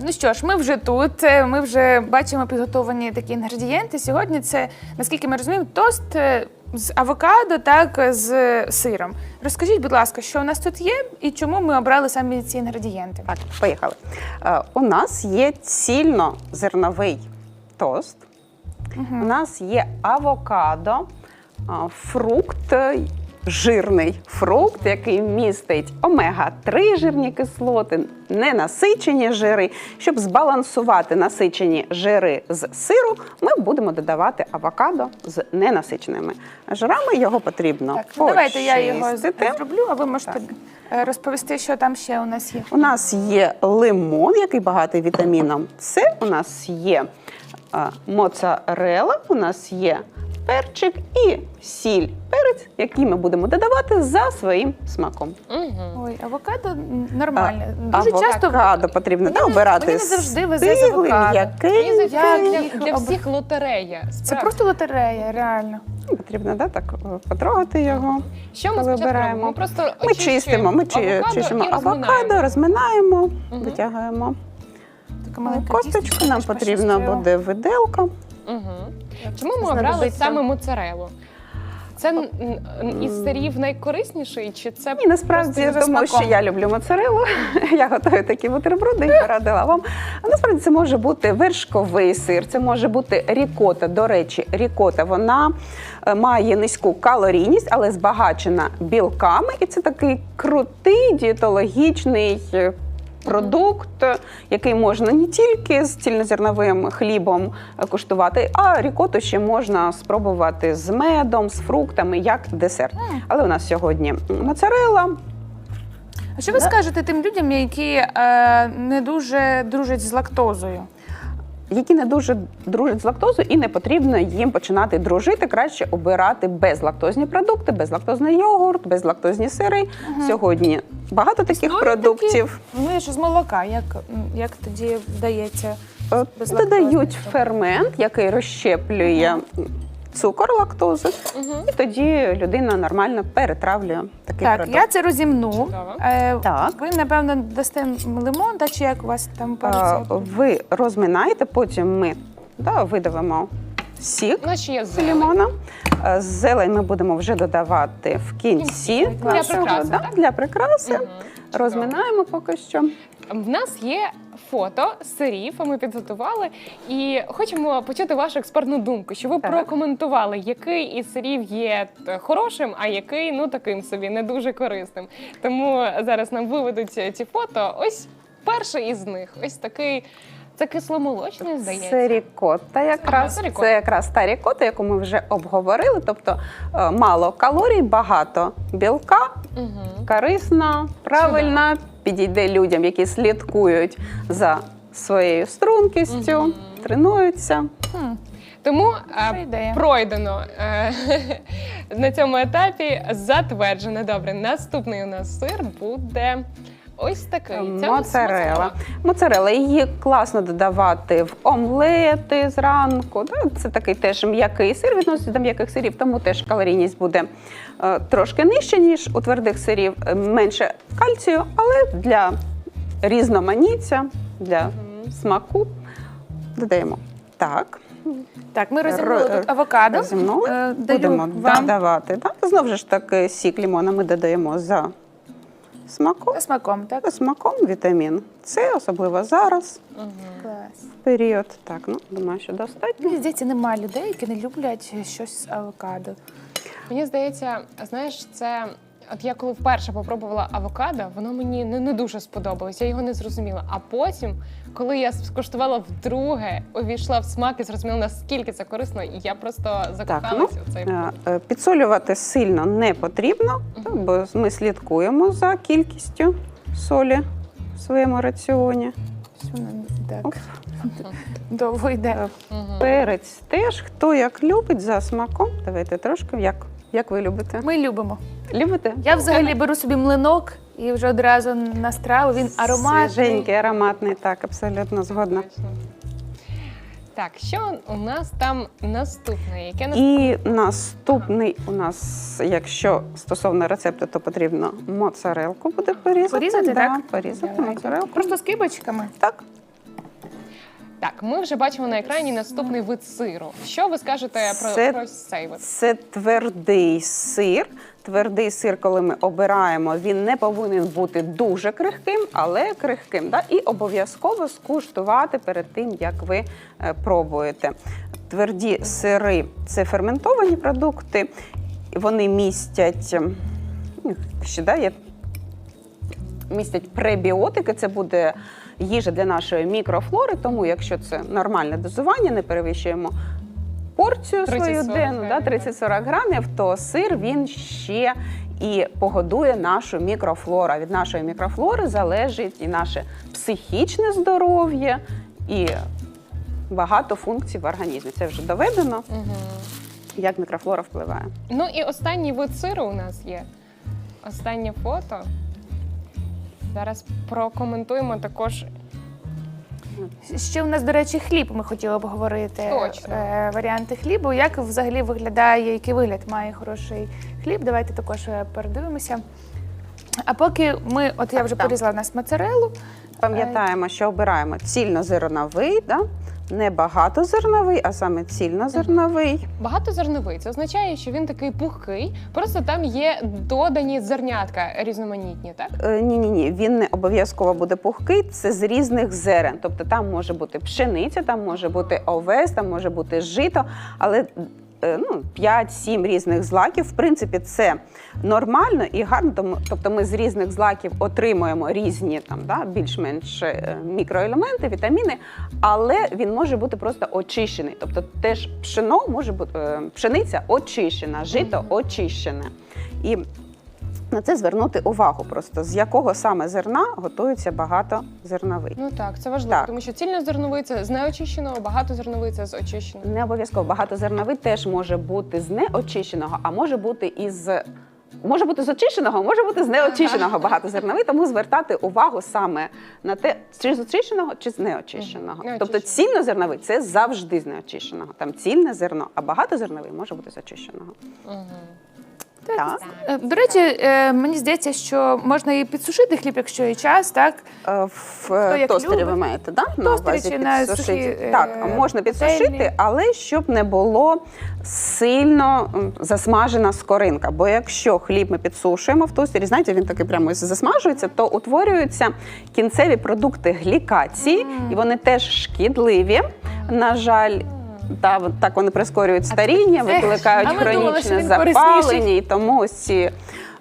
Ну що ж, ми вже тут. е, Ми вже бачимо підготовлені такі інгредієнти. Сьогодні це, наскільки ми розуміємо, тост е, з авокадо, так з сиром. Розкажіть, будь ласка, що у нас тут є і чому ми обрали саме ці інгредієнти? Так, поїхали. Е, У нас є цільнозерновий тост. У нас є авокадо, а, фрукт, жирний фрукт, який містить омега-3 жирні кислоти, ненасичені жири. Щоб збалансувати насичені жири з сиру, ми будемо додавати авокадо з ненасиченими жирами. Його потрібно Так, ну, давайте я його зроблю, а ви можете е, розповісти, що там ще у нас є. У нас є лимон, який багатий вітаміном С. У нас є е, моцарела, у нас є перчик і сіль, перець, які ми будемо додавати за своїм смаком. Угу. Ой, авокадо нормальне. А, Дуже часто авокадо потрібно не- обирати. мені не завжди везе з стиглий, авокадо. м'який. Мені Як для, їх для об- всіх лотерея. це справді. просто лотерея, реально. Потрібно да, так е, потрогати його. Що ми коли спочатку обираємо. робимо? Ми просто Ми очищуємо чистимо, ми чи- авокадо чистимо і авокадо, розминаємо. розминаємо, Мгм. витягуємо Така маленька косточку. кісточка, Нам потрібна буде виделка. Угу. Чому ми обрали Знадобиться. саме моцарелу? Це н- н- із сирів найкорисніший, чи це Ні, насправді, Просто за тому що смаком. я люблю моцарелу, я готую такі бутерброди і порадила вам. А насправді це може бути вершковий сир, це може бути рікота. До речі, рікота вона е, має низьку калорійність, але збагачена білками. І це такий крутий дієтологічний. е, Продукт, який можна не тільки з цільнозерновим хлібом куштувати, а рікоту ще можна спробувати з медом, з фруктами, як десерт. Але у нас сьогодні моцарела. А що ви скажете тим людям, які е, не дуже дружать з лактозою? Які не дуже дружать з лактозою, і не потрібно їм починати дружити. Краще обирати безлактозні продукти, безлактозний йогурт, безлактозні сири. Сьогодні багато таких Знову продуктів Ну, ж з молока, як, як тоді вдається? Е, додають фермент, який розщеплює цукор лактози, Угу. і тоді людина нормально перетравлює такий Так, продукт. я це розімну. Е, Так. Ви, напевно, дасте лимон, та, чи як у вас там по рецепту? Ви розминаєте, потім ми да, видавимо сік. У нас ще є з зелень. лимона. Е, Зелень ми будемо вже додавати в кінці Для нашого, прикраси, да, так? для прикраси. Мгм. Розминаємо поки що. В нас є фото сирів, ми підготували, і хочемо почути вашу експертну думку, що ви Так. прокоментували, який із сирів є хорошим, а який ну таким собі не дуже корисним. Тому зараз нам виведуть ці фото. Ось перший із них, ось такий. Це кисломолочний, здається. Це рікота якраз. Це рікотта. Це якраз та рікота, яку ми вже обговорили. Тобто е, мало калорій, багато білка, Угу. корисна, правильна, підійде людям, які слідкують за своєю стрункістю. Хм, тренуються. Тому е, пройдено е, на цьому етапі затверджено. Добре, наступний у нас сир буде ось такий. Моцарела. Моцарела її класно додавати в омлети зранку. Да? Це такий теж м'який сир, відноситься до м'яких сирів, тому теж калорійність буде е, трошки нижча, ніж у твердих сирів, е, менше кальцію, але для різноманіття, для смаку додаємо. Так, Так, ми розімнули Ро- тут авокадо. розімнули. Е, даю будемо вам додавати. Да? Знову ж таки, сік лімона ми додаємо за смаком. смаком, так? Смаком вітамін С, особливо зараз. Клас. Період. Так, ну думаю, що достатньо. Мені здається, немає людей, які не люблять щось з авокадо. Мені здається, знаєш, це. От я коли вперше попробувала авокадо, воно мені не, не дуже сподобалось, я його не зрозуміла. А потім, коли я скуштувала вдруге, увійшла в смак і зрозуміла, наскільки це корисно, і я просто Так, ну, закохалася в цей е, продукт. е, підсолювати сильно не потрібно, так, бо ми слідкуємо за кількістю солі в своєму раціоні. Що воно Так довго йде. Перець теж, хто як любить за смаком. Давайте трошки, як, як ви любите. Ми любимо. Любите? Я взагалі беру собі млинок і вже одразу на страву. Він ароматний. Свіженький, ароматний, так, абсолютно згодна. Так, що у нас там наступне? Яке наступне? І наступний у нас, якщо стосовно рецепту, то потрібно моцарелку буде порізати. Порізати, да, так? Порізати Давайте. моцарелку. Просто з кибочками. Так. Так, ми вже бачимо на екрані наступний вид сиру. Що ви скажете про, Це- про цей вид? Це твердий сир. Твердий сир, коли ми обираємо, він не повинен бути дуже крихким, але крихким. Да? І обов'язково скуштувати перед тим, як ви е, пробуєте. Тверді сири це ферментовані продукти. Вони містять ем, ну, ще да, є містять пребіотики. Це буде їжа для нашої мікрофлори. Тому, якщо це нормальне дозування, не перевищуємо порцію свою денну, да, 30-40 грамів, то сир він ще і погодує нашу мікрофлору. Від нашої мікрофлори залежить і наше психічне здоров'я, і багато функцій в організмі. Це вже доведено, Угу. як мікрофлора впливає. Ну і останній вид сиру у нас є. Останнє фото. Зараз прокоментуємо також. Ще у нас, до речі, хліб ми хотіли б говорити. Точно. Е, Варіанти хлібу. Як взагалі виглядає, який вигляд має хороший хліб? Давайте також е, передивимося. А поки ми, от я вже так. порізала у нас моцарелу. Пам'ятаємо, що обираємо цільнозерновий, да? Не багатозерновий, а саме цільнозерновий. Багатозерновий це означає, що він такий пухкий, просто там є додані зернятка різноманітні, так? Ні, ні, ні, він не обов'язково буде пухкий. Це з різних зерен. Тобто там може бути пшениця, там може бути овес, там може бути жито, але. Е, Ну, 5-7 різних злаків. В принципі, це нормально і гарно. Тому, тобто ми з різних злаків отримуємо різні там, да, більш-менш е, мікроелементи, вітаміни, але він може бути просто очищений. Тобто теж пшено може бути е, пшениця очищена, жито очищене. І на це звернути увагу просто з якого саме зерна готується багатозерновий. Ну так, це важливо, Так. тому що цільнозерновий це з неочищеного, багатозерновий це з очищеного. Не обов'язково багатозерновий теж може бути з неочищеного, а може бути із може бути з очищеного, може бути з неочищеного багатозерновий, тому звертати увагу саме на те, чи з очищеного, чи з неочищеного. Мгм. Тобто Неочищеного. цільнозерновий це завжди з неочищеного. Там цільне зерно, а багатозерновий може бути з очищеного. Угу. Так. Е, До речі, е, мені здається, що можна і підсушити хліб, якщо є час, так? Е, В е, як тостері любить. ви маєте, да? на тостері увазі чи на підсушити? сухі, е, Так, можна підсушити, пательні. але щоб не було сильно м, засмажена скоринка. Бо якщо хліб ми підсушуємо в тостері, знаєте, він таки прямо ось засмажується, то утворюються кінцеві продукти глікації, і вони теж шкідливі. На жаль. Та так вони прискорюють старіння, викликають хронічне запалення, і тому ось ці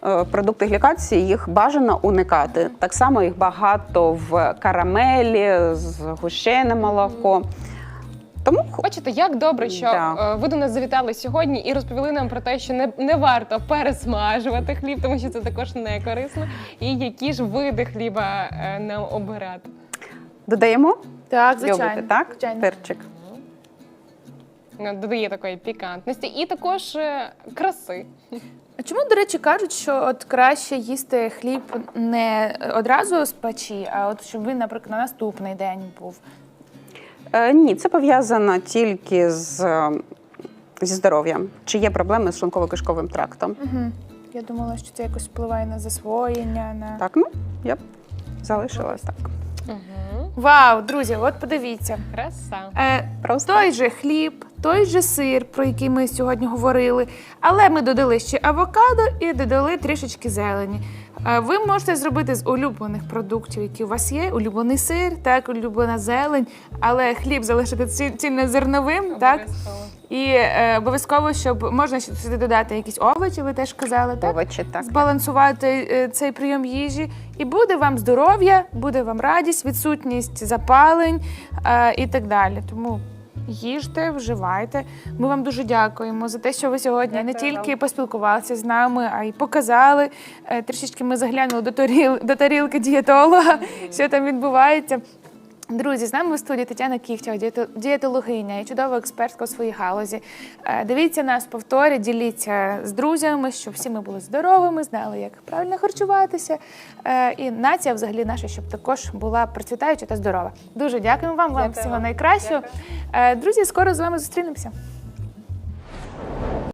е, продукти глікації їх бажано уникати. Так само їх багато в карамелі, згущене молоко. Тому Бачите, як добре, що Да. е, ви до нас завітали сьогодні і розповіли нам про те, що не, не варто пересмажувати хліб, тому що це також не корисно. І які ж види хліба е, нам обирати. додаємо Так, звичайно. любите, так? Звичайно. Перчик. Додає такої пікантності і також е, краси. Чому, до речі, кажуть, що от краще їсти хліб не одразу з печі, а от щоб він, наприклад, на наступний день був? Е, ні, це пов'язано тільки з, зі здоров'ям. Чи є проблеми з шлунково-кишковим трактом? Угу. Я думала, що це якось впливає на засвоєння. На... Так, ну я б залишилась так. Угу. Вау, друзі, от подивіться. Краса. Е, Просто той же хліб, той же сир, про який ми сьогодні говорили, але ми додали ще авокадо і додали трішечки зелені. Е, Ви можете зробити з улюблених продуктів, які у вас є, улюблений сир, так, улюблена зелень, але хліб залишити ці- цільнозерновим, так? І е, обов'язково, щоб можна сюди додати якісь овочі, ви теж казали, так? овочі, так. збалансувати е, цей прийом їжі, і буде вам здоров'я, буде вам радість, відсутність запалень е, і так далі. Тому їжте, вживайте. Ми вам дуже дякуємо за те, що ви сьогодні не Дякую тільки поспілкувалися з нами, а й показали. Е, Трішечки ми заглянули до тарілки дієтолога, що там відбувається. Друзі, з нами в студії Тетяна Кіхтя, дієто- дієтологиня і чудова експертка у своїй галузі. Е, Дивіться нас повторі, діліться з друзями, щоб всі ми були здоровими, знали, як правильно харчуватися. Е, І нація, взагалі, наша, щоб також була процвітаюча та здорова. Дуже дякуємо вам, вам всього найкращого. Дякую. Е, Друзі, скоро з вами зустрінемося.